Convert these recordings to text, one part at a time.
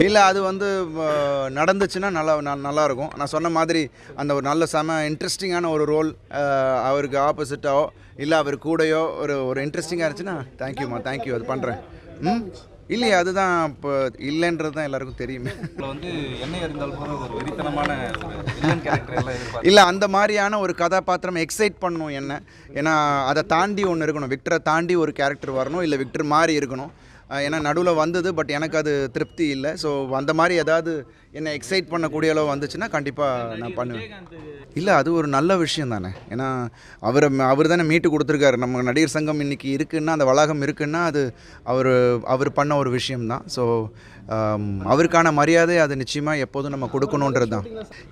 இல்லை அது வந்து நடந்துச்சுன்னா நல்லா நல்லா இருக்கும் நான் சொன்ன மாதிரி அந்த ஒரு நல்ல செம இன்ட்ரெஸ்டிங்கான ஒரு ரோல் அவருக்கு ஆப்போசிட்டாவோ இல்லை அவர் கூடயோ ஒரு ஒரு இன்ட்ரெஸ்டிங்காக இருந்துச்சுன்னா தேங்க்யூம்மா தேங்க்யூ அது பண்ணுறேன் ம்? இல்லையே அதுதான் இப்போ இல்லைன்றது தான் எல்லாருக்கும் தெரியுமே. வந்து என்ன இருந்தால் போல ஒரு வெறித்தனமான ஒரு வில்லன் கேரக்டர் எல்லாம் எதிர்பார்த்து இல்லை அந்த மாதிரியான ஒரு கதாபாத்திரம் எக்ஸைட் பண்ணணும் என்ன? ஏன்னா அதை தாண்டி ஒன்று இருக்கணும். விக்டரை தாண்டி ஒரு கேரக்டர் வரணும் இல்லை விக்டர் மாதிரி இருக்கணும். ஏன்னா நடுவில் வந்தது பட் எனக்கு அது திருப்தி இல்லை. ஸோ அந்த மாதிரி ஏதாவது என்னை எக்ஸைட் பண்ணக்கூடிய அளவு வந்துச்சுன்னா கண்டிப்பாக நான் பண்ணுவேன். இல்லை அது ஒரு நல்ல விஷயம் தானே. ஏன்னா அவரை அவர் தானே மீட்டு கொடுத்துருக்காரு. நம்ம நடிகர் சங்கம் இன்னைக்கு இருக்குன்னா அந்த வளாகம் இருக்குன்னா அது அவர் அவர் பண்ண ஒரு விஷயம்தான். ஸோ அவருக்கான மரியாதை அது நிச்சயமாக எப்போதும் நம்ம கொடுக்கணுன்றது தான்.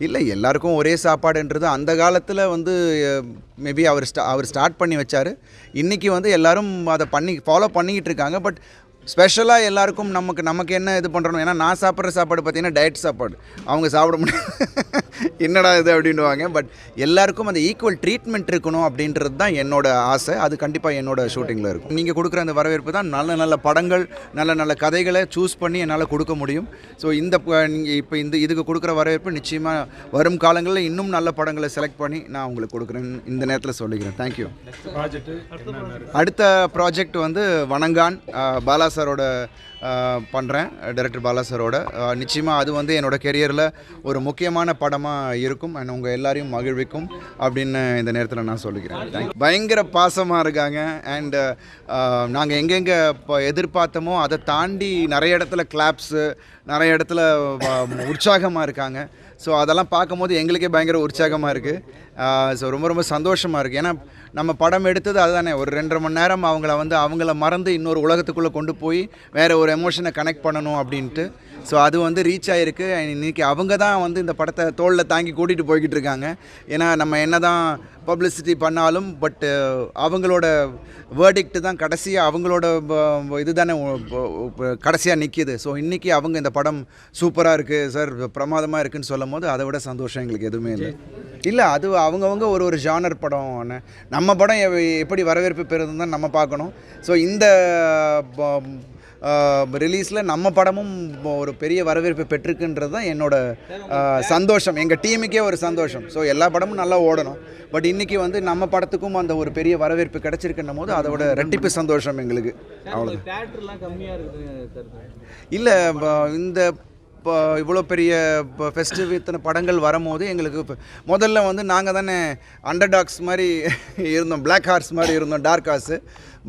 இல்லை எல்லாருக்கும் ஒரே சாப்பாடுன்றது அந்த காலத்தில் வந்து மேபி அவர் ஸ்டா அவர் ஸ்டார்ட் பண்ணி வச்சார். இன்றைக்கி வந்து எல்லோரும் அதை பண்ணி ஃபாலோ பண்ணிக்கிட்டு இருக்காங்க. பட் ஸ்பெஷலாக எல்லாருக்கும் நமக்கு நமக்கு என்ன இது பண்ணுறோம் ஏன்னா நான் சாப்பிட்ற சாப்பாடு பார்த்தீங்கன்னா டயட் சாப்பாடு. அவங்க சாப்பிட முடியாது. என்னடா இது அப்படின்வாங்க பட் எல்லாருக்கும் அந்த ஈக்குவல் ட்ரீட்மெண்ட் இருக்கணும் அப்படின்றது தான் என்னோட ஆசை. அது கண்டிப்பாக என்னோட ஷூட்டிங்கில் இருக்கும். நீங்கள் கொடுக்குற அந்த வரவேற்பு தான் நல்ல நல்ல படங்கள் நல்ல நல்ல கதைகளை சூஸ் பண்ணி என்னால் கொடுக்க முடியும். ஸோ இந்த நீங்கள் இப்போ இந்த இதுக்கு கொடுக்குற வரவேற்பு நிச்சயமாக வரும் காலங்களில் இன்னும் நல்ல படங்களை செலக்ட் பண்ணி நான் உங்களுக்கு கொடுக்குறேன். இந்த நேரத்தில் சொல்லிக்கிறேன். தேங்க்யூ அடுத்த ப்ராஜெக்ட் வந்து வணங்கான் பாலா சாரோட பண்ணுறேன் டைரக்டர் பாலா சாரோட. நிச்சயமாக அது வந்து என்னோட கெரியரில் ஒரு முக்கியமான சந்தோஷமாக இருக்கும். அண்ட் உங்கள் எல்லாரையும் மகிழ்விக்கும் அப்படின்னு இந்த நேரத்தில் நான் சொல்லிக்கிறேன் பயங்கர பாசமாக இருக்காங்க. அண்டு uh, நாங்கள் எங்கெங்கே இப்போ எதிர்பார்த்தோமோ அதை தாண்டி நிறைய இடத்துல கிளாப்ஸு நிறைய இடத்துல உற்சாகமாக இருக்காங்க. ஸோ அதெல்லாம் பார்க்கும்போது எங்களுக்கே பயங்கர உற்சாகமாக இருக்குது ஸோ ரொம்ப ரொம்ப சந்தோஷமாக இருக்குது ஏன்னா நம்ம படம் எடுத்தது அதுதானே. ஒரு ரெண்டரை மணி நேரம் அவங்கள வந்து அவங்கள மறந்து இன்னொரு உலகத்துக்குள்ளே கொண்டு போய் வேறு ஒரு எமோஷனை கனெக்ட் பண்ணணும் அப்படின்ட்டு. ஸோ அது வந்து ரீச் ஆகிருக்கு இன்றைக்கி அவங்க தான் வந்து இந்த படத்தை தோளில் தாங்கி கூட்டிகிட்டு போய்கிட்டு இருக்காங்க. ஏன்னா நம்ம என்ன தான் பப்ளிசிட்டி பண்ணாலும் பட்டு அவங்களோட வேர்டிக்ட் தான் கடைசியாக அவங்களோட இது தானே கடைசியாக நிற்கிது ஸோ இன்றைக்கி அவங்க இந்த படம் சூப்பராக இருக்குது சார். பிரமாதமாக இருக்குன்னு சொல்லும் போது அதை விட சந்தோஷம் எங்களுக்கு எதுவுமே இல்லை. இல்லை அது அவங்கவங்க ஒரு ஒரு ஜானர் படம். நம்ம படம் எப்படி வரவேற்பு பெறுதுன்னு தான் நம்ம பார்க்கணும். ஸோ இந்த ரிலீஸில் நம்ம படமும் ஒரு பெரிய வரவேற்பு பெற்றிருக்குன்றது தான் என்னோட சந்தோஷம். எங்கள் டீமுக்கே ஒரு சந்தோஷம். ஸோ எல்லா படமும் நல்லா ஓடணும். பட் இன்றைக்கி வந்து நம்ம படத்துக்கும் அந்த ஒரு பெரிய வரவேற்பு கிடச்சிருக்குன்னும் போது அதோட ரெட்டிப்பு சந்தோஷம் எங்களுக்கு. கருத்து இல்லை இந்த இவ்வளோ பெரிய இப்போ ஃபெஸ்டிவ் இத்தனை படங்கள் வரும்போது எங்களுக்கு இப்போ முதல்ல வந்து நாங்கள் தானே அண்டர் டாக்ஸ் மாதிரி இருந்தோம் பிளாக் ஹார்ஸ் மாதிரி இருந்தோம் டார்க் ஹார்ஸு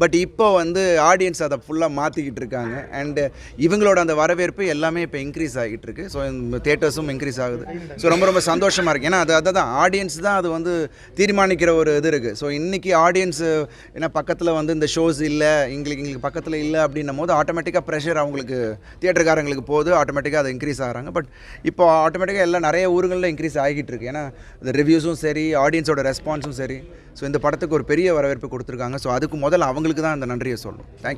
பட் இப்போ வந்து ஆடியன்ஸ் அதை ஃபுல்லாக மாற்றிக்கிட்டு இருக்காங்க. அண்டு இவங்களோட அந்த வரவேற்பு எல்லாமே இப்போ இன்க்ரீஸ் ஆகிட்டு இருக்கு. ஸோ தேட்டர்ஸும் இன்க்ரீஸ் ஆகுது. ஸோ ரொம்ப ரொம்ப சந்தோஷமாக இருக்குது ஏன்னா அது அதை தான் ஆடியன்ஸ் தான் அது வந்து தீர்மானிக்கிற ஒரு இது இருக்குது ஸோ இன்றைக்கி ஆடியன்ஸு ஏன்னா பக்கத்தில் வந்து இந்த ஷோஸ் இல்லை எங்களுக்கு எங்களுக்கு பக்கத்தில் இல்லை அப்படின்னும் போது ஆட்டோமேட்டிக்காக ப்ரெஷர் அவங்களுக்கு தியேட்டருக்காரங்களுக்கு போகுது. ஆட்டோமேட்டிக்காக அதை இன்க்ரீஸ் இன்க்ரீஸ் ஆகிறாங்க. பட் இப்போ ஆட்டோமேட்டிக்காக எல்லாம் நிறைய ஊருங்களில் இன்க்ரீஸ் ஆகிட்டு இருக்கு. ஏன்னா இந்த ரிவ்யூஸும் சரி ஆடியன்ஸோட ரெஸ்பான்ஸும் சரி. ஸோ இந்த படத்துக்கு ஒரு பெரிய வரவேற்பு கொடுத்துருக்காங்க. ஸோ அதுக்கு முதல்ல அவங்களுக்கு தான் அந்த நன்றியை சொல்லணும். தேங்க்